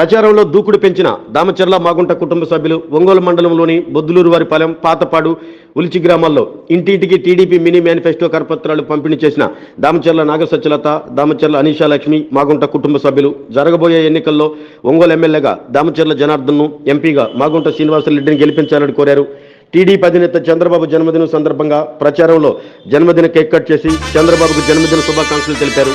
ప్రచారంలో దూకుడు పెంచిన దామచర్ల మాగుంట కుటుంబ సభ్యులు ఒంగోలు మండలంలోని బొద్దులూరు వారిపాలెం పాతపాడు ఉలిచి గ్రామాల్లో ఇంటింటికి టీడీపీ మినీ మేనిఫెస్టో కరపత్రాలు పంపిణీ చేసిన దామచర్ల నాగసత్యలత దామచర్ల అనీషా లక్ష్మి మాగుంట కుటుంబ సభ్యులు జరగబోయే ఎన్నికల్లో ఒంగోలు ఎమ్మెల్యేగా దామచర్ల జనార్దన్ను ఎంపీగా మాగుంట శ్రీనివాసరెడ్డిని గెలిపించాలని కోరారు. టీడీపీ అధినేత చంద్రబాబు జన్మదినం సందర్భంగా ప్రచారంలో జన్మదిన కేక్ కట్ చేసి చంద్రబాబుకు జన్మదిన శుభాకాంక్షలు తెలిపారు.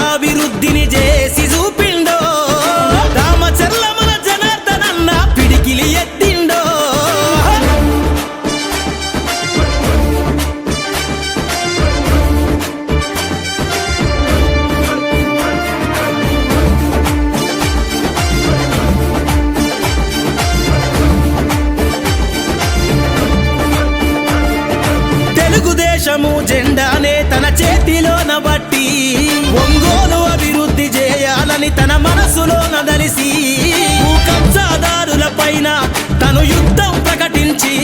జెండానే తన చేతిలోన బట్టి ఒంగోలు అభివృద్ధి చేయాలని తన మనసులోన దలిసి కబ్జాదారుల పైన తను యుద్ధం ప్రకటించి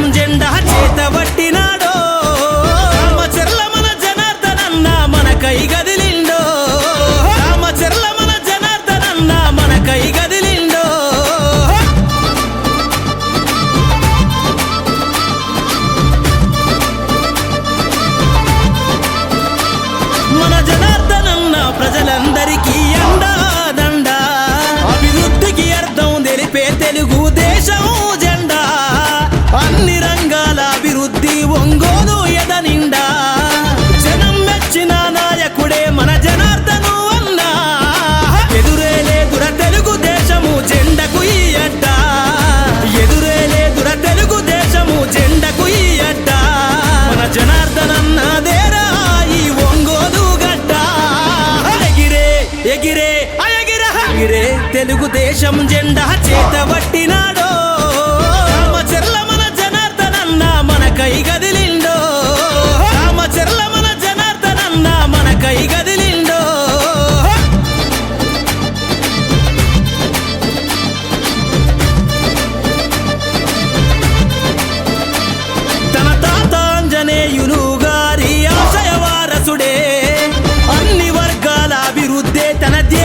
తెలుగుదేశం జెండా ఎగిరే తెలుగుదేశం జెండా చేతబట్టినాడో రామచర్ల మన జనార్దనన్న మన కై గదిలిండో. రామచర్ల మన జనార్దనన్న మన కై గదిలిండో. తన తాత ఆంజనేయులు గారి ఆశయ వారసుడే అన్ని వర్గాల అభివృద్ధే తన దే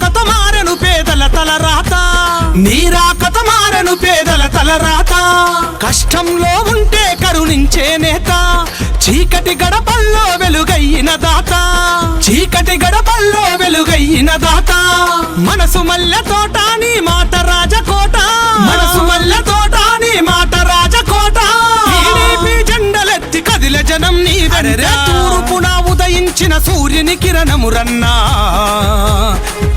మారెను పేదల తల రాత నీరాకత మారెను పేదల తల రాత కష్టంలో ఉంటే కరుణించే నేత. చీకటి గడపల్లో వెలుగయ్యిన దాత. చీకటి గడపల్లో వెలుగయ్యిన దాత. మనసు మల్లె తోట నీ మాట రాజకోట. మనసు మల్లె తోట నీ మాట రాజకోట. టీడీపీ జెండలెత్తి కదిల జనం నీ తూర్పున ఉదయించిన సూర్యుని కిరణమురన్నా.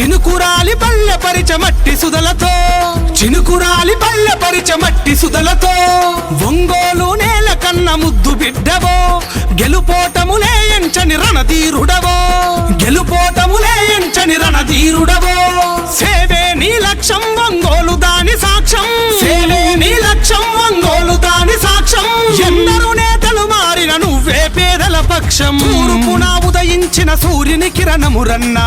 చినుకురాలి బల్ల పరిచ మట్టి సుదలతో. చినుకురాలి బల్ల పరిచ మట్టి సుదలతో. ఒంగోలు నేల కన్న ముద్దు బిడ్డవో. గెలుపోటములే ఎంచని రణధీరుడవో. గెలుపోటములే ఎంచని రణధీరుడవో. సేవే నీ లక్ష్యం ఒంగోలు దాని సాక్ష్యం. సేవే నీ లక్ష్యం ఒంగోలు దాని సాక్ష్యం. ఎందరు నేతలు మారిన నువ్వే పేదల పక్షం. తూర్పున ఉదయించిన సూర్యుని కిరణమురన్నా.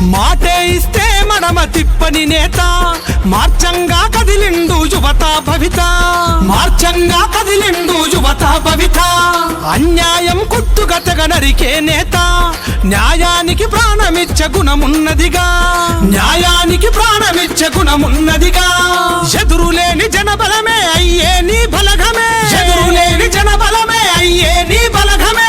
మాటే ఇస్తే మనమ తిప్పని నేత. మార్చంగా కదిలిండు యువత భవిత. మార్చంగా కదిలిండు యువత భవిత. అన్యాయం కుట్టుగతగ నరికే నేత. న్యాయానికి ప్రాణమిచ్చ గుణమున్నదిగా. న్యాయానికి ప్రాణమిచ్చ గుణమున్నదిగా. ఎదురులేని జనబలమే అయ్యే నీ బలగమే. ఎదురులేని జనబలమే అయ్యే నీ బలగమే.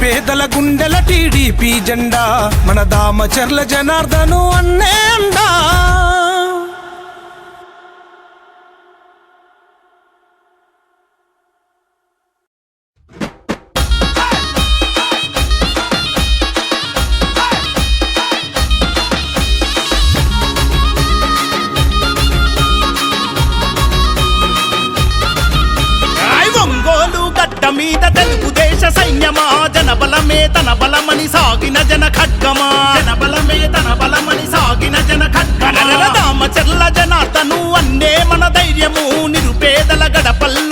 పేదల గుండెల టీడీపీ జెండా మన దామచర్ల జనార్దను అన్నే అండా. మీద తెలుగుదేశ సైన్యమా జనబలమే తన బలమని సాగిన జన ఖడ్గమా? జనబలమే తన బలమని సాగిన జన ఖడ్గమ? రామచర్ల జనార్దను అన్నే మన ధైర్యము నిరుపేదల గడపల్లో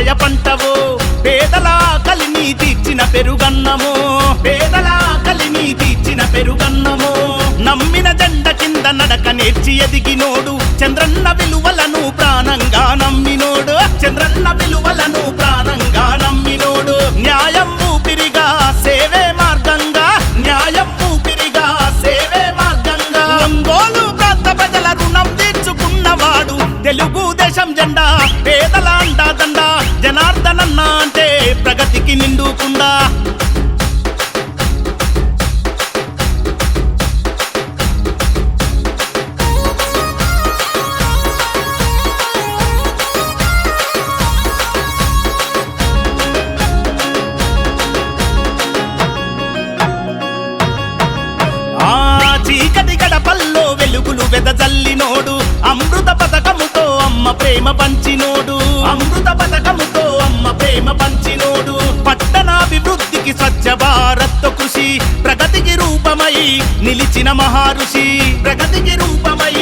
ఆశయ పంటవు పేదల కలిని తీర్చిన పెరుగన్నము పేదల కలిని తీర్చిన పెరుగన్నము. నమ్మిన జెండ కింద నడక నేర్చి ఎదిగినోడు చంద్రన్న విలువలను ప్రాణంగా నమ్మినోడు చంద్రన్న విలువలను ప్రాణంగా నమ్మినోడు. న్యాయం ఊపిరిగా సేవే మార్గంగా న్యాయం ఊపిరిగా సేవే మార్గంగా. ఒంగోలు ప్రాంత ప్రజల రుణం తీర్చుకున్నవాడు తెలుగుదేశం జెండా నిండుకుండా రూపమై నిలిచిన మహారుషి. ప్రగతికి రూపమై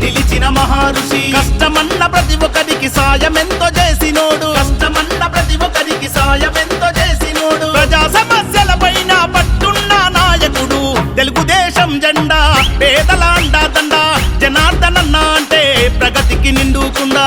నిలిచిన మహారుషి. కష్టమన్న ప్రతి ఒక్కరికి సాయమెంతో చేసినోడు. కష్టమన్న ప్రతి ఒక్కరికి సాయమెంతో చేసినోడు. ప్రజా సమస్యల పైన పట్టున్న నాయకుడు. తెలుగుదేశం జెండా పేదల అండా దండ జనార్దనన్న అంటే ప్రగతికి నిండుకుండా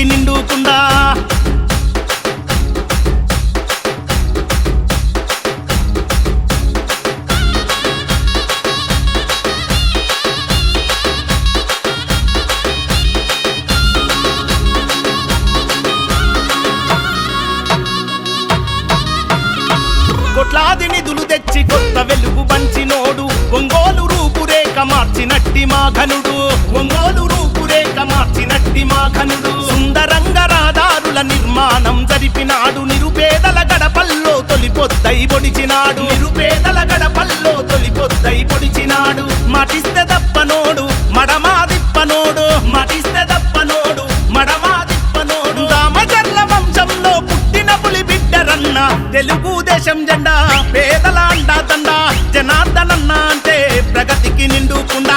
ప్రగతికి నిండుకుండా కొట్లాది నిధులు తెచ్చి కొత్త వెలుగు పంచినోడు ఒంగోలు రూపురేఖ మార్చినట్టి మా ఘనుడు. ఒంగోలు రూపురేఖ మార్చినట్టి మా ఘనుడు. రంగరాదారుల నిర్మాణం జరిపినాడు. నిరుపేదల గడపల్లో తొలిపొద్దై పొడిచినాడు. నిరుపేదల గడపల్లో తొలిపొద్దై పొడిచినాడు. మటిస్తే దప్పనోడు మడమా దిప్పనోడు మటిస్తే దప్పనోడు మడమా దిప్పనోడు రామచర్ల వంశంలో పుట్టిన పులి బిడ్డరన్న తెలుగుదేశం జెండా పేదల అండా దండ జనార్దనన్న అంటే ప్రగతికి నిండుకుండా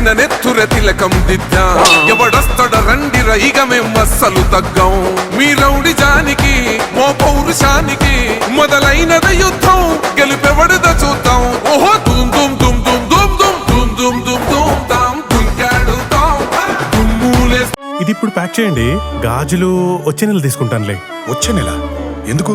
నేలన నెత్తుర తిలకం దిద్దా ఎవడొస్తడ రండిర ఇక మేం అస్సలు తగ్గం మీ రౌడి జానికి మో పౌరుషానికి మొదలైనద యుద్ధం గెలుపెవడద చూద్దాం ఓహో దుమ్ దుమ్ దుమ్ దుమ్ దుమ్ దుమ్ దుమ్ దుమ్ దుమ్ దుమ్ దాం దుంకాడుతాం దుమ్ములే ఇది ఇప్పుడు ప్యాక్ చేయండి గాజులు వచ్చే నెల తీసుకుంటానులే వచ్చే నెల ఎందుకు